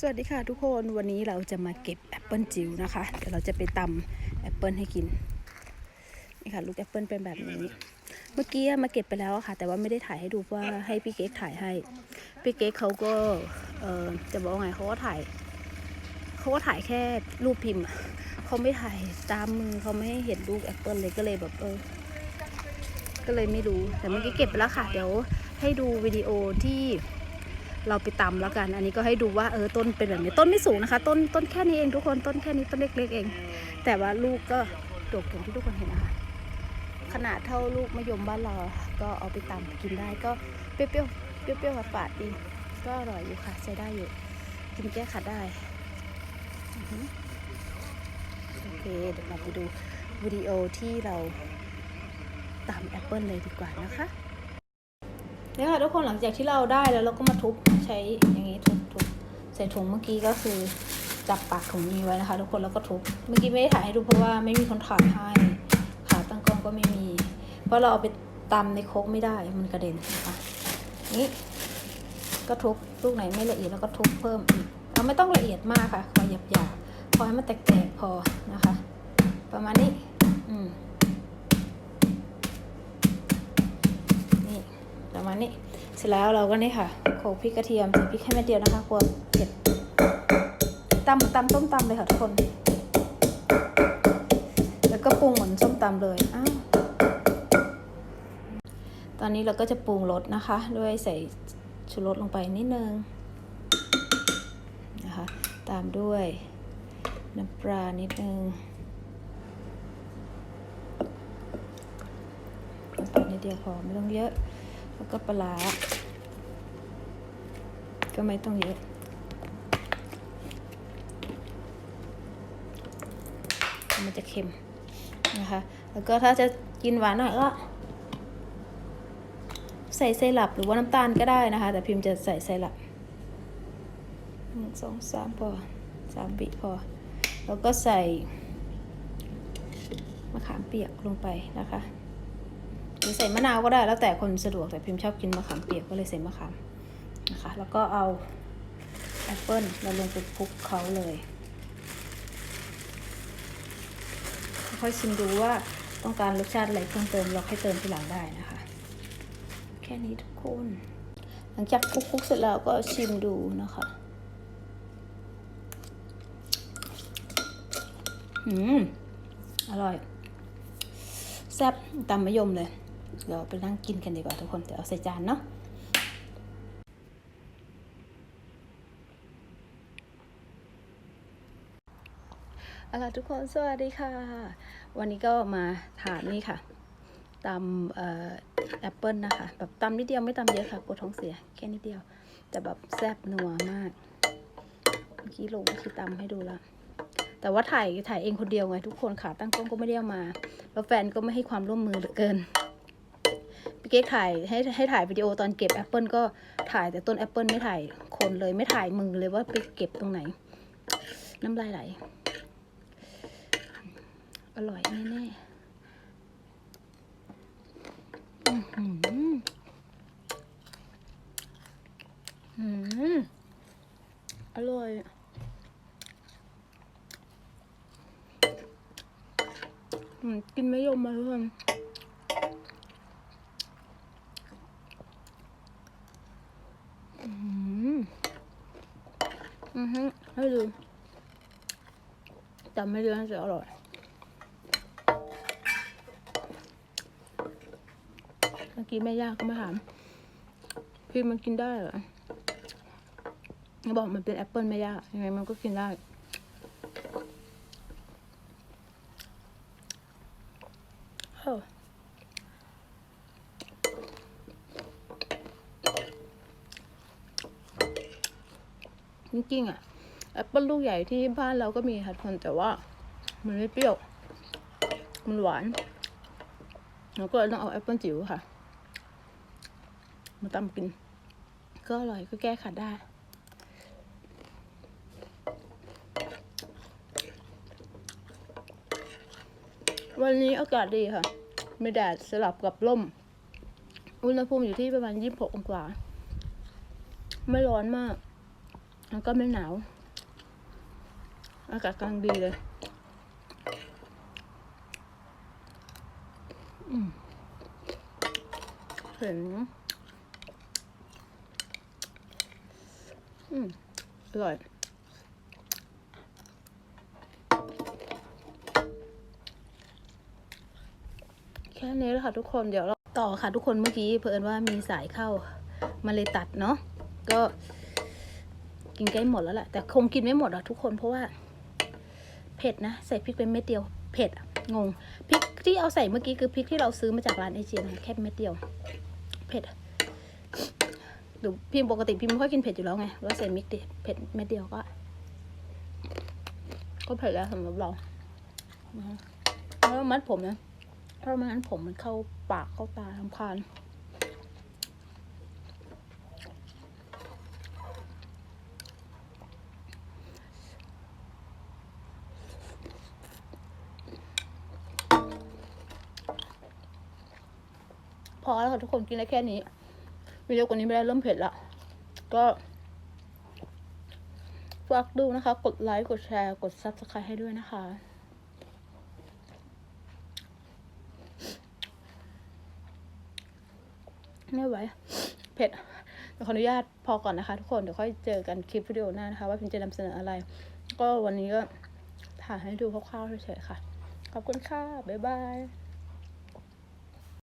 สวัสดีค่ะทุกคนวันนี้เราจะมาเก็บแอปเปิลจิ๋วนะคะเดี๋ยวเราจะไปตำแอปเปิลให้กินนี่ค่ะลูกแอปเปิลเป็นแบบนี้ เมื่อกี้มาเก็บไปแล้วค่ะ แต่ว่าไม่ได้ถ่ายให้ดูเพราะว่าให้พี่เก๊กถ่ายให้พี่เก๊กเขาก็เออจะบอกว่าไงเขาก็ถ่ายเขาก็ถ่ายแค่รูปพิมพ์เขาไม่ถ่ายตามมือเขาไม่ให้เห็นลูกแอปเปิลเลยก็เลยแบบเออก็เลยไม่รู้แต่เมื่อกี้เก็บไปแล้วค่ะ เดี๋ยวให้ดูวิดีโอที่ เราไปตำแล้วกัน อันนี้ก็ให้ดูว่าเออต้นเป็นแบบนี้ต้นไม่สูงนะคะ ต้นต้นแค่นี้เองทุกคนต้นแค่นี้ต้นเล็กๆเอง แต่ว่าลูกก็ดกอย่างที่ทุกคนเห็นนะคะขนาดเท่าลูกมะยมบ้านเราอก็เอาไปตำกินได้ก็เปรี้ยวๆเปรี้ยวๆฝาดดีก็อร่อยอยู่ค่ะใช้ได้อยู่กินแก้ขัดได้โอเคเดี๋ยวเราไปดูวิดีโอที่เราตำแอปเปิลเลยดีกว่านะคะ นี่ค่ะทุกคนหลังจากที่เราได้แล้วเราก็มาทุบใช้อย่างนี้ทุบทุบใส่ถุงเมื่อกี้ก็คือจับปากถุงนี้ไว้นะคะ ทุกคนแล้วก็ทุบเมื่อกี้ไม่ได้ถ่ายให้ดูเพราะว่าไม่มีคนถ่ายให้ขาตั้งกล้องก็ไม่มี เพราะเราเอาไปตำในโคกไม่ได้มันกระเด็นนะคะนี่ก็ทุบลูกไหนไม่ละเอียดแล้วก็ทุบเพิ่มอีกเราไม่ต้องละเอียดมากค่ะขอหยาบๆพอให้มันแตกๆพอนะคะ ประมาณนี้ อืม ประมาณนี้ เสร็จแล้วเราก็นี่ค่ะโขลกพริกกระเทียมใส่พริกแค่เม็ดเดียวนะคะกลัวเผ็ดตำตำต้มตำเลยค่ะทุกคน แล้วก็ปรุงเหมือนส้มตำเลยอ้าวตอนนี้เราก็จะปรุงรสนะคะ ด้วยใส่ชูรสลงไปนิดนึงนะคะตามด้วยน้ำปลานิดนึงนิดเดียวพอไม่ต้องเยอะ แล้วก็ปลาร้าก็ไม่ต้องเยอะมันจะเค็มนะคะ แล้วก็ถ้าจะกินหวานหน่อยก็ ใส่ไซรัปหรือว่าน้ำตาลก็ได้นะคะ แต่พิมพ์จะใส่ไซรัปหนึ่งสองสามพอสามบิพอ แล้วก็ใส่มะขามเปียกลงไปนะคะ หรือใส่มะนาวก็ได้แล้วแต่คนสะดวกแต่พิมพ์ชอบกินมะขามเปียกก็เลยใส่มะขามนะคะแล้วก็เอาแอปเปิ้ลเราลงไปคลุกเขาเลยค่อยชิมดูว่าต้องการรสชาติอะไรเพิ่มเติมเราค่อยเติมทีหลังได้นะคะ แค่นี้ทุกคน หลังจากคลุกๆเสร็จแล้วก็ชิมดูนะคะอืม อร่อย แซ่บตำมะยมเลย เดี๋ยวไปนั่งกินกันดีกว่าทุกคน เดี๋ยวเอาใส่จานเนาะเอาล่ะทุกคนสวัสดีค่ะ วันนี้ก็มาทานนี่ค่ะตำแอปเปิลนะคะ แบบตำนิดเดียวไม่ตำเยอะค่ะกลัวท้องเสียแค่นิดเดียว แต่แบบแซ่บนัวมากเมื่อกี้ลงคือตำให้ดูแล้วแต่ว่าถ่ายถ่ายเองคนเดียวไงทุกคนขาตั้งกล้องก็ไม่ได้มา แล้วแฟนก็ไม่ให้ความร่วมมือเหลือเกิน พี่เก๊กถ่ายให้ให้ถ่ายวิดีโอตอนเก็บแอปเปิลก็ถ่ายแต่ต้นแอปเปิลไม่ถ่ายคนเลยไม่ถ่ายมือเลยว่าไปเก็บตรงไหน น้ำลายไหล อร่อยแน่ๆอื้อหือออร่อยกินไม่ยมมาทุกคนอืม อือฮึให้ดูจำไม่ได้น่าจะอร่อยเมื่อกี้แม่ย่าก็มาถามพี่มันกินได้เหรอบอกมันเป็นแอปเปิลแม่ย่ายังไงมันก็กินได้เอ จริงๆอะแอปเปิลลูกใหญ่ที่บ้านเราก็มีค่ะทุกคนแต่ว่า มันไม่เปรี้ยว มันหวานเราก็เลยต้องเอาแอปเปิลจิ๋วค่ะ มาตำกิน ก็อร่อยก็แก้ขัดได้วันนี้อากาศดีค่ะไม่แดดสลับกับลม อุณหภูมิอยู่ที่ประมาณ 26 องศา ไม่ร้อนมาก แล้วก็ไม่หนาว อากาศกำลังดีเลย เห็น อืม อร่อยแค่นี้แหละค่ะทุกคนเดี๋ยวเราต่อค่ะทุกคนเมื่อกี้เพิ่นว่ามีสายเข้ามาเลยตัดเนาะก็ กินใกล้หมดแล้วแหละแต่คงกินไม่หมดหรอกทุกคนเพราะว่า เผ็ดนะ ใส่พริกเป็นเม็ดเดียว เผ็ดอะงงพริกที่เอาใส่เมื่อกี้คือพริกที่เราซื้อมาจากร้านเอเชียนะแค่เม็ดเดียว เผ็ดหรือพิมปกติพิมไม่ค่อยกินเผ็ดอยู่แล้วไงแล้วใส่มิกดิเผ็ดเม็ดเดียวก็ ก็เผ็ดแล้วสำหรับเรานะคะแล้วมัดผมนะเพราะไม่งั้นผมมันเข้าปากเข้าตาทำคาญ พอแล้วค่ะทุกคนกินได้แค่นี้วิดีโอกว่านี้ไม่ได้เริ่มเผ็ดละก็ฝากดูนะคะ กดไลค์ กดแชร์ กด subscribe ให้ด้วยนะคะ ไม่ไหว เผ็ดเดี๋ยวขออนุญาตพอก่อนนะคะ ทุกคน เดี๋ยวค่อยเจอกันคลิปวิดีโอหน้านะคะ ว่าพิมจะนำเสนออะไร ก็วันนี้ก็ถ่ายให้ดูคร่าวๆเฉยๆค่ะ ขอบคุณค่ะ บ๊ายบาย